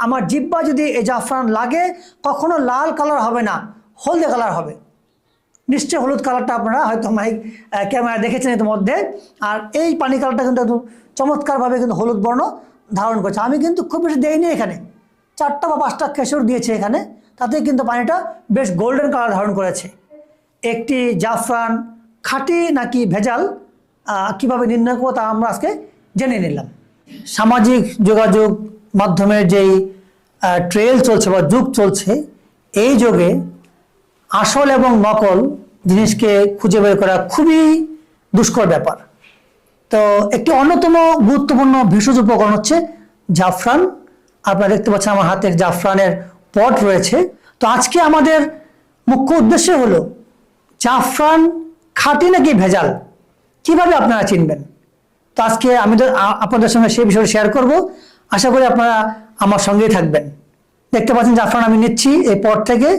আমার জিব্বা যদি এই জাফরান লাগে, কখনো লাল কালার হবে না, হলদে কালার হবে। নিশ্চয়ই হলুদ কালারটা আপনারা হয়তো মাইক ক্যামেরা দেখেছেন ইতিমধ্যে। আর এই পানি কালারটা কিন্তু একদম চমৎকারভাবে কিন্তু হলুদ বর্ণ ধারণ করছে। আমি কিন্তু খুব বেশি দেইনি এখানে। চারটা বা পাঁচটা কেশর দিয়েছে এখানে। তাতে কিন্তু পানিটা বেশ গোল্ডেন কালার ধারণ করেছে। একটি জাফরান খাঁটি নাকি ভেজাল কীভাবে নির্ণয় করব তা আমরা আজকে জেনে নিলাম। সামাজিক যোগাযোগ মাধ্যমের যেই ট্রেল চলছে বা যুগ চলছে, এই যুগে আসল এবং নকল জিনিসকে খুঁজে বের করা খুবই দুষ্কর ব্যাপার। তো একটি অন্যতম গুরুত্বপূর্ণ ভেষজ উপকরণ হচ্ছে জাফরান। আপনারা দেখতে পাচ্ছেন আমার হাতের জাফরানের পট রয়েছে। তো আজকে আমাদের মুখ্য উদ্দেশ্য হলো, জাফরান খাঁটি নাকি ভেজাল? কীভাবে আপনারা চিনবেন? তো আজকে আমি আপনাদের সঙ্গে সেই বিষয়ে শেয়ার করব। আশা করি আপনারা আমার সঙ্গেই থাকবেন। দেখতে পাচ্ছেন জাফরান আমি নিচ্ছি এই পট থেকে।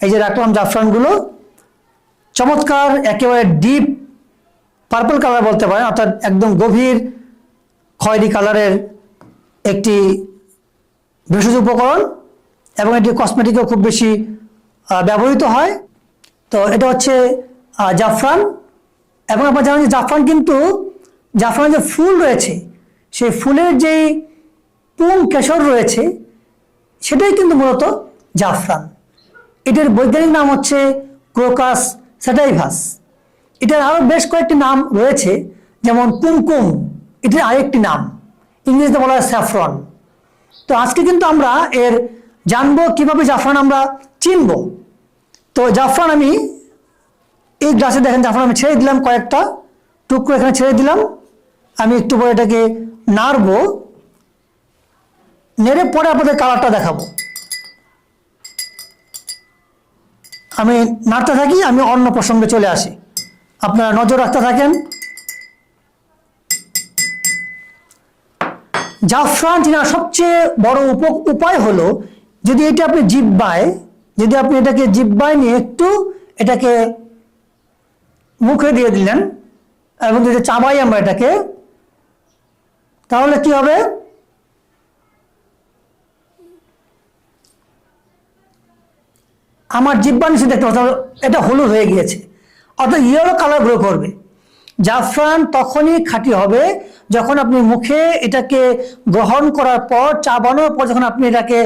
এই যে রাখলাম জাফরানগুলো। চমৎকার, একেবারে ডিপ পার্পল কালার বলতে পারেন, অর্থাৎ একদম গভীর খয়েরি কালারের একটি ভেষজ উপকরণ এবং এটি কসমেটিকেও খুব বেশি ব্যবহৃত হয়। তো এটা হচ্ছে জাফরান। এবং আপনার জানেন যে জাফরান কিন্তু, জাফরানের যে ফুল রয়েছে, সেই ফুলের যেই পুং কেশর রয়েছে? সেটাই কিন্তু মূলত জাফরান। এটার বৈজ্ঞানিক নাম হচ্ছে ক্রোকাস স্যাটাইভাস। এটার আরও বেশ কয়েকটি নাম রয়েছে, যেমন কুমকুম, এটির আরেকটি নাম। ইংরেজিতে বলা হয় স্যাফরন। তো আজকে কিন্তু আমরা এর জানব কীভাবে জাফরান আমরা চিনব। তো জাফরান আমি এই গ্লাসে দেখেন, জাফরান আমি ছেড়ে দিলাম কয়েকটা টুকরো এখানে ছেড়ে দিলাম। আমি একটু পরে এটাকে নাড়বো। নেড়ে পরে আপনাদের কালারটা দেখাবো। আমি নাড়তে থাকি, আমি অন্য প্রসঙ্গে চলে আসি। আপনারা নজর রাখতে থাকেন। জাফরান চেনার সবচেয়ে বড় উপ- উপায় হলো, যদি এটা আপনি জিব্বায়, যদি আপনি এটাকে জিব্বায় নিয়ে একটু এটাকে মুখে দিয়ে দিলেন, এবং যদি চাবাই আমরা এটাকে, তাহলে কি হবে? আমার জিব্বা নিচে দেখতে পাচ্ছি এটা হলুদ হয়ে গিয়েছে। অর্থাৎ ইয়েলো কালার গ্রো করবে। জাফরান তখনই খাঁটি হবে যখন আপনি মুখে এটাকে গ্রহণ করার পর, চা চাবানোর পর যখন আপনি এটাকে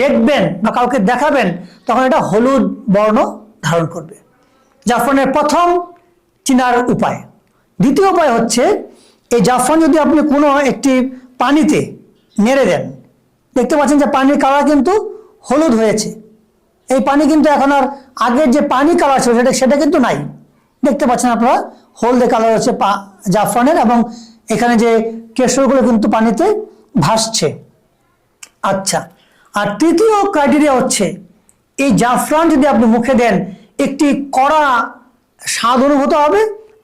দেখবেন বা কাউকে দেখাবেন, তখন এটা হলুদ বর্ণ ধারণ করবে। জাফরানের প্রথম চিনার উপায়। দ্বিতীয় উপায় হচ্ছে, এই জাফরান যদি আপনি কোনো একটি পানিতে নেড়ে দেন, দেখতে পাচ্ছেন যে পানির কালার কিন্তু হলুদ হয়েছে। এই পানি কিন্তু এখন আর আগের যে পানি কালার ছিল সেটা সেটা কিন্তু নাই। দেখতে পাচ্ছেন আপনারা, হলদে কালার হচ্ছে জাফরানের এবং এখানে যে কেশরগুলো কিন্তু পানিতে ভাসছে। আচ্ছা আর তৃতীয় ক্রাইটেরিয়া হচ্ছে, এই জাফরান যদি আপনি মুখে দেন, একটি কড়া স্বাদ অনুভূত হবে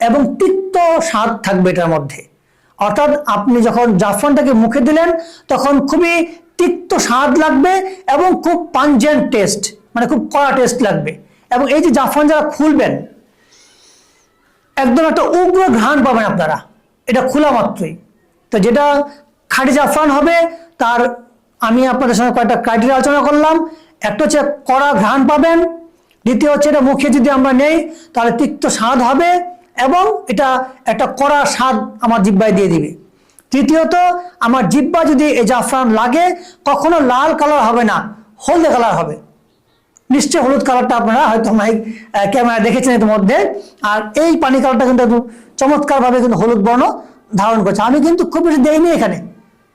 এবং তিক্ত স্বাদ থাকবে এটার মধ্যে। অর্থাৎ আপনি যখন জাফরানটাকে মুখে দিলেন, তখন খুবই তিক্ত স্বাদ লাগবে এবং খুব পাঞ্জেন্ট টেস্ট মানে খুব কড়া টেস্ট লাগবে। এবং এই যে জাফরান যারা খুলবেন, একদম একটা উগ্র ঘ্রাণ পাবেন আপনারা। এটা খোলা মাত্রই। তো যেটা খাঁটি জাফরান হবে, তার আমি আপনাদের সঙ্গে কয়েকটা ক্রাইটেরিয়া আলোচনা করলাম। একটা হচ্ছে কড়া ঘ্রাণ পাবেন, দ্বিতীয় হচ্ছে এটা মুখে যদি আমরা নেই, তাহলে তিক্ত স্বাদ হবে এবং এটা একটা কড়া স্বাদ আমার জিব্বায় দিয়ে দিবে। তৃতীয়ত, আমার জিব্বা যদি এই জাফরান লাগে, কখনো লাল কালার হবে না, হলদে কালার হবে। নিশ্চয়ই হলুদ কালারটা আপনারা হয়তো মাইক ক্যামেরা দেখেছেন ইতিমধ্যে আর এই পানি কালারটা কিন্তু একটু চমৎকারভাবে কিন্তু হলুদ বর্ণ ধারণ করছে। আমি কিন্তু খুব বেশি দেইনি এখানে।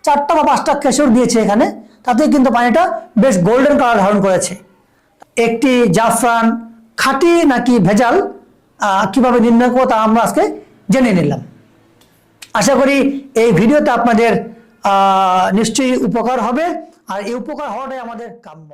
চারটা বা পাঁচটা কেশর দিয়েছে এখানে। তাতে কিন্তু পানিটা বেশ গোল্ডেন কালার ধারণ করেছে। একটি জাফরান খাঁটি নাকি ভেজাল কীভাবে নির্ণয় করব তা আমরা আজকে জেনে নিলাম। আশা করি এই ভিডিওতে আপনাদের নিশ্চয়ই উপকার হবে। আর এই উপকার হওয়াটাই আমাদের কাম্য।